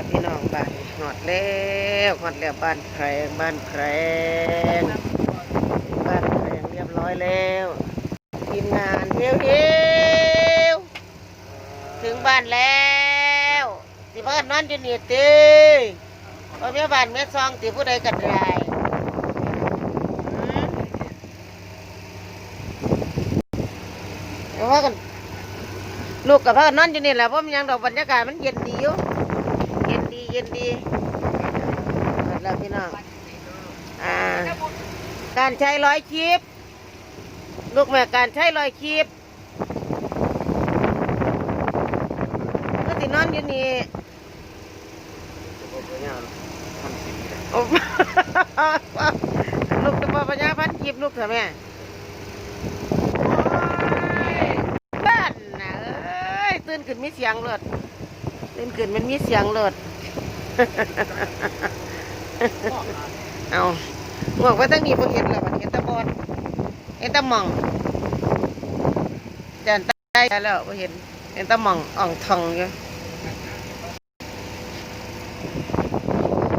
ล้วพี่น้องบ้านหอดแล้วหอดแล้วบ้านแพรงบ้านแพรงบ้านแพรงเรียบร้อยแล้วทีมงานเฮียวเฮียวถึงบ้านแล้วสิเพิ่นนอนอยู่นี่ตีพ่อแม่บ้านแม่ซองตีผู้ใดกันไรเดี๋ยวว่ากันลูกกับพ่อนอนอยู่นี่แหละเพราะมันยังดอกบรรยากาศมันเย็นดีอยู่ เย็นดีเย็นดีหมดแล้วพี่น้อง อ่า การใช้ร้อยคลิป ลูกแม่การใช้ร้อยคลิปก็สินอนอยู่นี่โอ้ลูกจะมาปัญญาพันคลิปลูกเถอะแม่บ้านนะเอ้ยตื่นขึ้นมีเสียงรถตื่นขึ้นมันมีเสียงรถ เอาบอกว่าตั้งนี้พอเห็นแล้วมันเห็นตะบอดเห็นตะหมองจันใต้แล้วพอเห็นเห็นตะหมองอ่องทองอยู่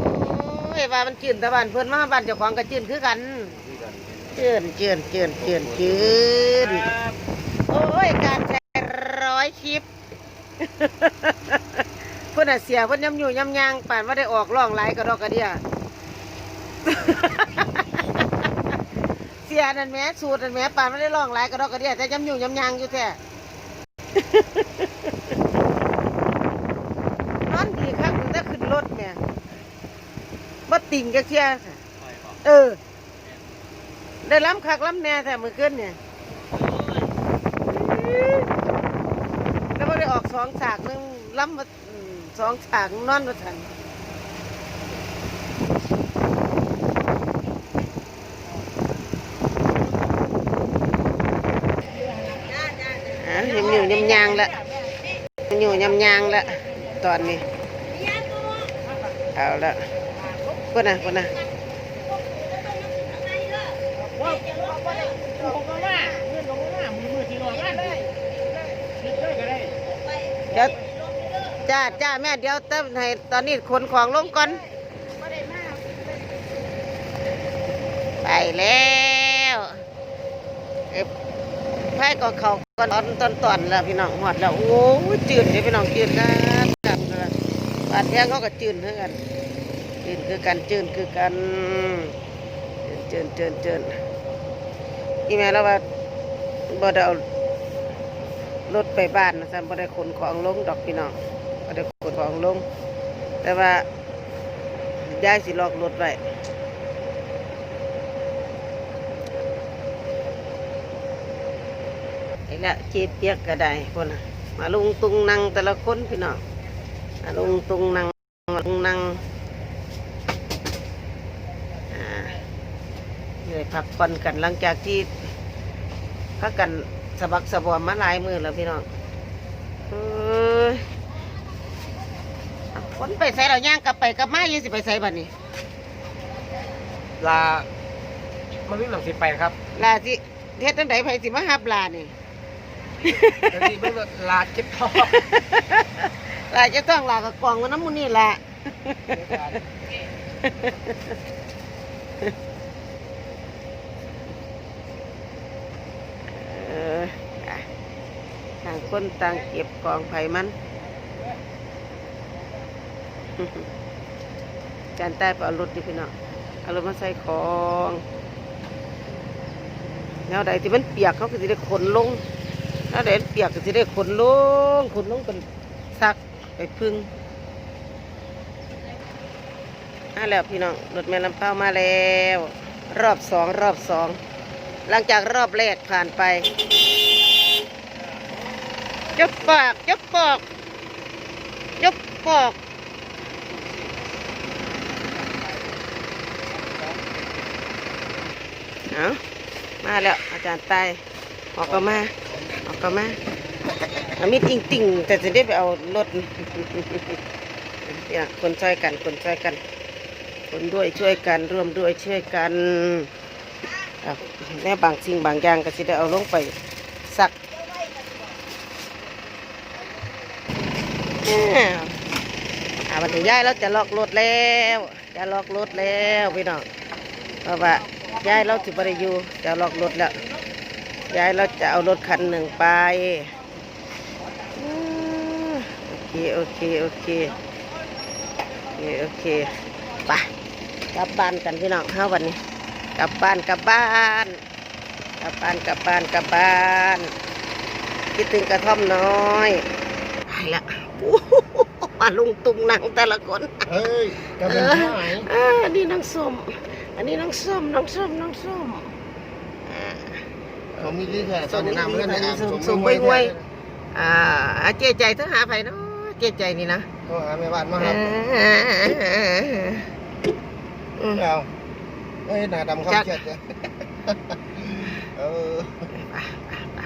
โอ้ยว่ามันจืนตะบ้านเพื่อนมาบ้านเจ้าของก็จืนคือกันจืนจืนจืนจืนจืนโอ้ยการแชร์ร้อยคลิป พื่อนน่ะเสียเพื่อนย้ำอยู่ย้ำยางป่านว่าได้ออกร่องไหลายกระดอกกระเดียเสียนั่นแหม่สูตรนั่นแหม่ป่านว่าได้ร่องไหลายกระดอกกระเดียแต่ย้ำอยู่ย้ำยางอยู่แท้นอนดีครับถึงได้ขึ้นรถเนี่ยบ่ติ่งจักเที่ยเออ ได้ล้ำคักล้ำแน่แต่มือขึ้นเนี่ยแล้วก็ได้ออกสองฉากนึงล้ำมาอืม สองฉากนอนมาทันอะยำอยู่ยำยางละยำอยู่ยำยางละตอนนี้ เอาละพุ่นะพุ่นนะเดี๋ยว จ้าจ้าแม่เดี๋ยวเติมให้ตอนนี้ขนของลงก่อน ไปแล้วเอ๊ะไพ่ก็เขาก่อนตอนตอนตอนแล้วพี่น้องหอดแล้วโอ้จืดเลยพี่น้องจืดกันกันกันบาดแทงเขาก็จืดเท่ากันจืดคือกันจืดคือกันจืดจืดจืดอีแม่แล้วว่าบ่ได้เอารถไปบ้านนะซันบ่ได้ขนของลงดอกพี่น้อง บ่ได้ของลง แต่ว่ายายสิลอกรถไว้ไอ้ละเจ็ดเปียกก็ไดคนมาลุงตุงนั่งแต่ละคนพี่น้องมาลุงตุงนั่งมาลุงนั่งอ่าเลยพักผ่อนกันหลังจากที่พักกันสะบักสะบอมมาหลายมือแล้วพี่น้องเอ้ยเอ คนไปใส่เราย่างกลับไปกลับมาอยู่สิไปใส่บัดนี้ลามันวิ่งหลังสิไปครับลาสิเฮ็ดจังไดไผสิมาหับลานี่แล้วนี่ไม่ลาเจ็บท้องลาจะต้องลากับกล่องมันน้ำมูนี่แหละเอออะต่างคนต่างเก็บกองไผ่มัน จานใต้ไปเอารถดิพี่น้องเอารถมาใส่ของแนวใดที่มันเปียกเขาก็จะได้ขนลงแนวใดมันเปียกก็จะได้ขนลงขนลงกันซักไปพึ่งมาแล้วพี่น้องรถแม่ลำเป้ามาแล้ว รอบสองรอบสองหลังจากรอบแรกผ่านไปยกปากยกปอกยกปอก เอามาแล้วอาจารย์ไตายออกก็มาออกก็มาเอามีดติ่งติ่งๆแต่จะได้ไปเอารถเนี่ยคนช่วยกันคนช่วยกัน คนด้วยช่วยกันร่วมด้วยช่วยกันเอาแม่บางสิ่งบางอย่างก็สิได้เอาลงไปสักอาวันนี้ย้ายเราจะล็อกรถแล้ว จะล็อกรถแล้วพี่น้องเพราะว่า ยายเราสิบริยูจะล็อกรถแล้วยายเราจะเอารถคันหนึ่งไปอืมโอเคโอเคโอเคโอเคโอเคไปกลับบ้านกันพี่น้องเฮาวันนี้ กลับบ้านกลับบ้านกลับบ้านกลับบ้านกลับบ้านคิดถึงกระท่อมน้อยไปละอู้หูมาลุงตุงหนังแต่ละคนเฮ้ยจะเป็นที่ไหนอ่าอันนี้น้องส้มอั นนี้น้องส้มน้องส้มน้องส้มอ่าเขามีที่แค่ตอนนี้นำเรื่องในอ่างส่งสมส่งไว้ไว้อ่าเจ๊ใจเธอหาไปเนาะเจ๊ใจนี่นะก็หาแม่บ้านมาครับอ่าอืมเอาเอ้ยหน้าดำเขาเครียดจ้ะเออ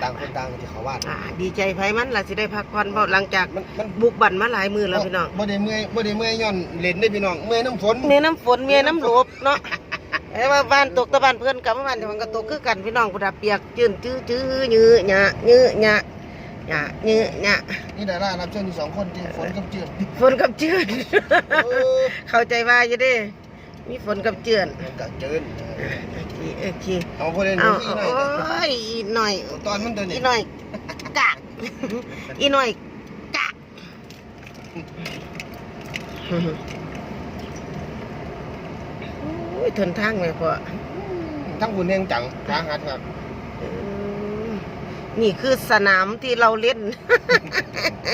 ต่างคนต่างที่เขาวาดอ่าดีใจไผมันล่ะสิได้พักผ่อนเพราะหลังจากมันมันบุกบั่นมาหลายมือแล้วพี่น้องบ่ได้เมื่อยบ่ได้เมื่อยย้อนเล่นได้พี่น้องเมื่อยน้ำฝนเมียน้ำฝนเมียน้ำหลบเนาะ ไอ้ว่าบ้านตกตะบ้านเพื่อนกับบ้านมันก็ตกคือกันพี่น้องกูดับเปียกจืนจื้อจื้อยื้อหยะยื้อหยะหยะยื้อหยะนี่ดารารับเชิญอยู่สองคนที่ฝนกับเจือนฝนกับเจือนเข้าใจว่าอยู่ด้มีฝนกับเจือนกับเจินโอเคโอเคเอาพอเล่นอีหน่อยโอ้ยอีหน่อยตอนมันเดินอีนี่หน่อยกะอีหน่อยกะ ยทนทางไหมพ่อทั้งบุญแห่งจังสาหัสครับอืมนี่คือสนามที่เราเล่น เอ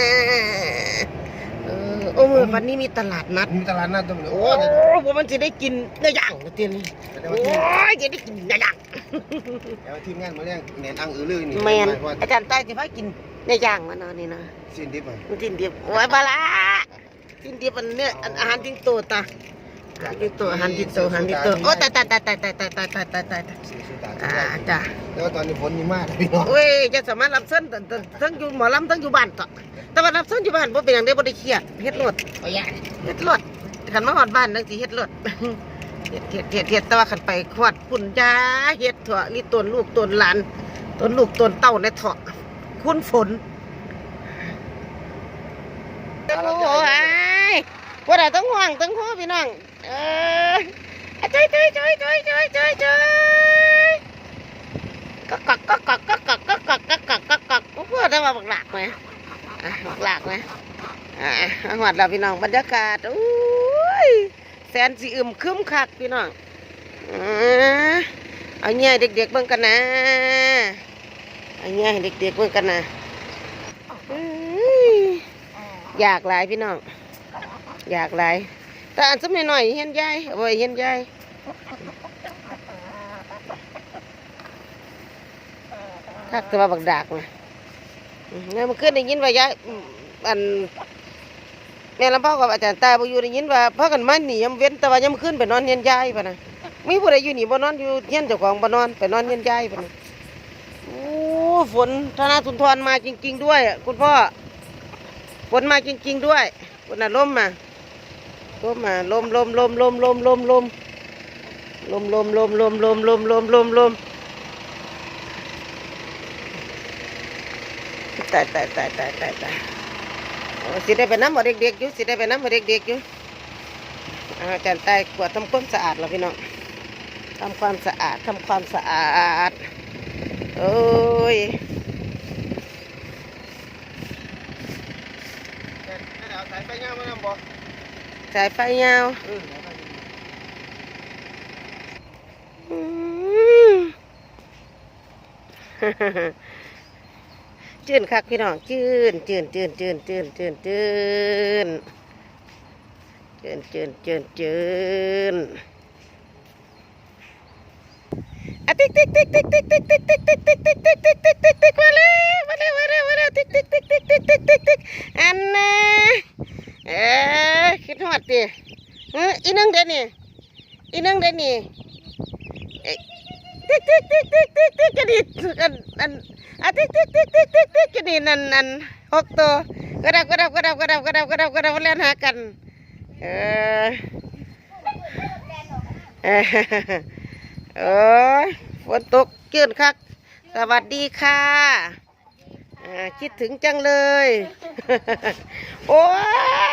อโอ้มือวันนี้มีตลาดนัด มีตลาดนัดตรงนี้โอ้โอ้โหมันจะได้กินเนื้อย่างนะเตียนเดี๋ยวโอ้ทีมยจะได้กินเนื้อย่างเดี๋ยวทีมงานมาเรียกแหนนอังอือลือนี่แมนว่าอาจารย์ใต้จะพากินเนื้อย่างมาเนาะนี่นะสิ้นดิบอะมันจินเดียบโอ้ยบาละจินเดียบอันเนี้ยอันอาหารจิงโตตาอา หารจิงโตอาหารจิงโตอาหารจิงโตโอ้ตายตายตายตายตายตายตายตายตายตายสีสุดาอ่าจ้ะแล้วตอนนี้ฝนมีมากพี่น้องเว้ยจะสามารถรับเส้นทั้งทั้งทั้งอยู่หมอลำทั้งอยู่บ้านต่อแต่ว่ารับเส้นอยู่บ้านบ่เป็นอย่างเดียวบ่ได้เครียดเฮ็ดรวดเอาอย่างเฮ็ดรวดขันมาหอดบ้านนั่งสิเฮ็ดรวดเฮ็ดเฮ็ดเฮ็ดเฮ็ดแต่ว่าขันไปขวดปุ่นยาเฮ็ดถั่วนี่ต้นลูกต้นหลานต้นลูกต้นเต้าในเถาะคุณฝนโอ้ยบ่ได้ต้องห่วงต้องห่วงพี่น้อง เออช่วยช่วยช่วยช่วยช่วยช่วยช่วยก็กักก็กักก็กักก็กักก็กักก็กักพูดได้มาบักหลักไหมบักหลักไหมอ่าหอดเราพี่น้องบรรยากาศอู้ยแสนสีอึมครึ้มคักพี่น้องเอาเงี้ยเด็กๆเบิ่งกันนะเอาเงี้ยเด็กๆเบิ่งกันนะอยากหลายพี่น้องอยากหลาย แต่อันสมัยหน่อยเห็นยายเอาไว้เห็นยายคักแตัวบักดากนะอืมเนี่ยมันขึ้นได้ยินว่ายายอันแม่ลำพ่อกับอาจารย์ตาบ่อยู่ได้ยินว่าพากันมาหนียมเว้นแต่ว่ายามขึ้นไปนอนเฮียนยายปะนะมีผู้ใดอยู่หนีบ่นอนอยู่เฮียนเจ้าของบ่นอนไปนอนเฮียนยายปะนะโอ้ฝนธนาสุนทรมาจริง ๆ ด้วย คุณพ่อฝนมาจริง ๆ ด้วยฝนน่ะลมมา ลมมาลมลมลมลมลมลมลมลมลมลมลมลมลมลมลมลมตายตายตายตายตายตายสิได้ไปน้ำบ่เด็กๆอยู่สิได้ไปน้ำบ่เด็กๆอยู่อาอาจารย์ใต้กวาดทำความสะอาดแล้วพี่น้องทำความสะอาดทำความสะอาดโอ้ยเอาสายไฟยาวมานำบ่ สายไฟยาวจืนคักพี่น้องจืนจืนจืนจืนจืนจืนจืนจืนจืนจืนจืนอะติ๊กติ๊กติ๊กติ๊กติ๊กติ๊กติ๊กติ๊กติ๊กติ๊กติ๊กติ๊กติ๊กติ๊กติ๊กติ๊กมาเลยมาเลยมาเลยมาเลยติ๊กติ๊กติ๊กติ๊กติ๊กติ๊กติ๊กติ๊กอันน่ะ เอ๊คิดฮอดดิเอออีนึงเดนี่อีนึงเดนี่เอ๊ะติ๊กติ๊กติ๊กติ๊กติ๊กติ๊กกันดิอันอันอะติ๊กติ๊กติ๊กติ๊กติ๊กติ๊กกันนี่นั่นนั่นหกตัวกระดับกระดับกระดับกระดับกระดับกระดับกระดับเล่นหากันเออเออเออฝนตกเกินคักสวัสดีค่ะ คิดถึงจังเลย โอ้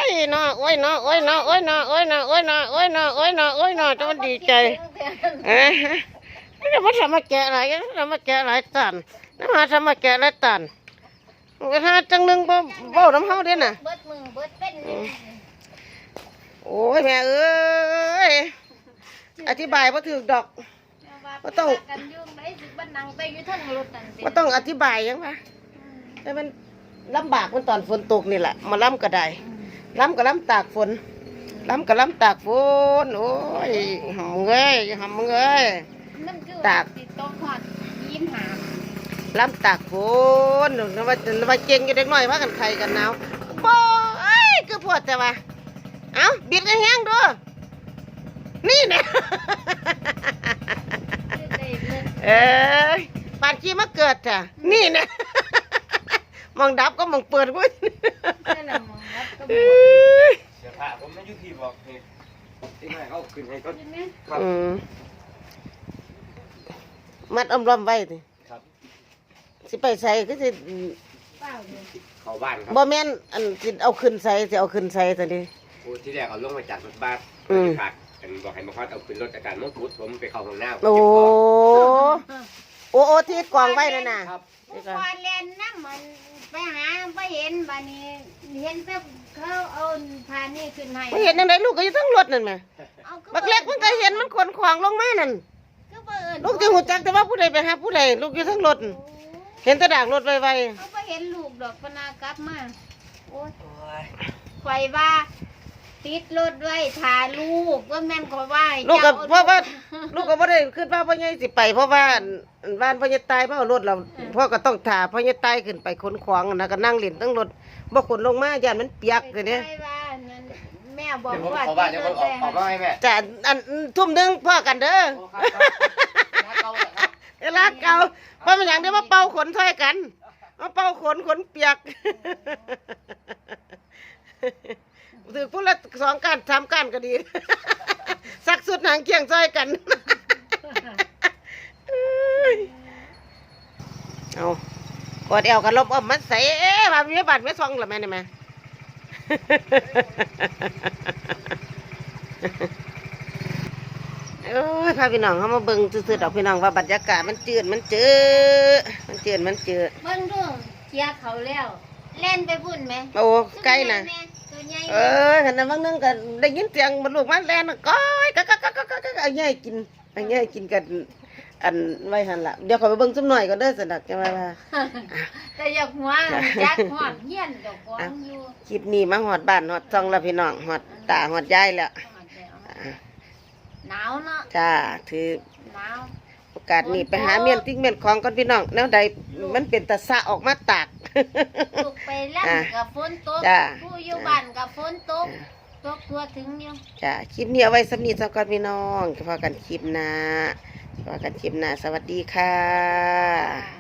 ยเนาะโอ้ยเนาะโอ้ยเนาะโอ้ยเนาะโอ้ยเนาะโอ้ยเนาะโอ้ยเนาะโอ้ยเนาะโอ้ยเนาะจะมันดีใจเอ้ยนี่มาทำมาแกะอะไรกันทำมาแกะอะไรตันนี่มาทำมาแกะอะไรตันไปหาจังหนึงบ่บ่น้ำเฮาเด้น่ะเบิดมือเบิดเป็นนี่โอ้ยแม่เอ้ยอธิบายบ่ถูกดอกบ่ต้องกันยุ่งได้สิบันนังไปอยู่เทั้งรถนั่นสิบ่ต้องอธิบายหยังปะ แต่มันลำบากมันตอนฝนตกนี่แหละมาล้ำก็ได้ล้ำกับล้ำตากฝนล้ำกับล้ำตากฝนโอ้ยหำเงยหำเงยมันคือตากติดตกฮอดยิ้มหาล้ำตากฝนนึกว่านึกว่าเก่งอยู่เด็กน้อยว่ากันใครกันหนาวโอ้ยคือปวดแต่ว่าเอ้าบิดกันแห้งดูนี่เนี่ยคือได้เบิดเอ้ยปานขี้มาเกิดจ้ะนี่เนี่ย มองดับก็มองเปิดกูแค่ละมองรับก็บเอ้อกยเสื้อผ้าผมไม่ยุติบอกนี่ที่ไม่เขาขึ้นให้เขาใช่ไหมครับอืมมัดอมรอมไว้สิครับสิไปใส่ก็สิเปล่าเลยเข้าบ้านครับบ่แม่นอันสิเอาขึ้นใส่สิเอาขึ้นใส่ตอนนี้ โอ้ที่แรกเอาลงมาจากรถบัสอืม ขาดกันบอกให้มาคอดเอาขึ้นรถอาการมังคุดผมไปเข้าห้องน้ำโอ้ โอ้โอ้ที่กองไว้นั่นน่ะครับนี่พก็อเล่นน้ำมันไปหาไปเห็นบานี้เห็นแต่เขาเอาพานี่ขึ้นให้ไม่เห็นจังไดลูกก็อยู่ทั้งรถนั่นแหมเอาบักเล็กมันก็เห็นมันขนของลงมานั่นก็บ่เอิ้นลูกจะหูจักแต่ว่าผู้ใดไปหาผู้ใดลูกอยู่ทั้งรถนั่นเห็นแตะดากรถไวเขาไปเห็นลูกดอกพนากลับมาโอ้ยไฟว่า ติดรถไว้ถ่าลูกว่าแม่นขอยว่าให้ๆลูกก็จ้เพราะว่าลูกก็บ่ได้คิดว่าพ่อใหญ่สิไป เพราะว่าอันบ้านพ่อใหญ่ตายเพราะเอารถเราพ่อก็ต้องถ่าพ่อใหญ่ตายขึ้นไปขนของนะก็นั่งเล่นทั้งรถบ่ขนลงมาย่านมันเปียกเลยเนี่ยไปว่านั่นแม่บอกเดี๋ยวผมว่าเข้าบ้านเดี๋ยวผมออกออกมาให้แม่จ้ะอันทุ่มหนึงพ่อกันเด้อโอ้ครับครับน้าเก่าเหรอครับเวลาเก่าเพราะมันอย่างเดียวมาเป่าขนถ้อยกันมาเป่าขนขนเปียก ถือพูดละสองการทำการก็ดี สักสุดหางเคียงซอยกัน เอากดเอวกันลบอมมันใส่เอ๊ะมามีบัตรไม่ซองหรือแม่เนี่ยแม่เอ้ยพาพี่น้องเขามาเบิ่งซื่อๆดอกพี่น้องว่าบรรยากาศมันจืดมันจืดมันจืดมันจืดเบิ่งดูเคลียร์เขาแล้วเล่นไปพุ่นไหมโอ้ใกล้นะตัวใหญ่ เออขณะบางนึงก็ได้ยินเสียงมันลูกมันแล่นก้อยก็ก็ก็ก็ก็ก็เอาแย่กินเอาแย่กินกันอันไว้หันละเดี๋ยวขอไปเบิ่งสักหน่อยก็เด้อสนักจะมาว่าแต่อยากหัวจักหอดเฮียนเจ้าของอยู่คลิปนี้มาหอดบ้านหอดซองแล้วพี่น้องหอดตาหอดยายแล้วอ่าหนาวเนาะจ้าถือหนาว โอกาสนี้ไปหาเมียนทิ้งเมียนของก่อนพี่น้องแนวใดมันเป็นตะสะออกมาตากลูกไปลั่นอะกับฝนตกจ้ะผู้อยู่บ้านกับฝนตกตกทั่วถึงอยู่จ้าคลิปนี้เอาไว้สำนีสักก่อนพี่น้องพอกันคลิปหน้าพอกันคลิปหน้าสวัสดีค่ะอ่า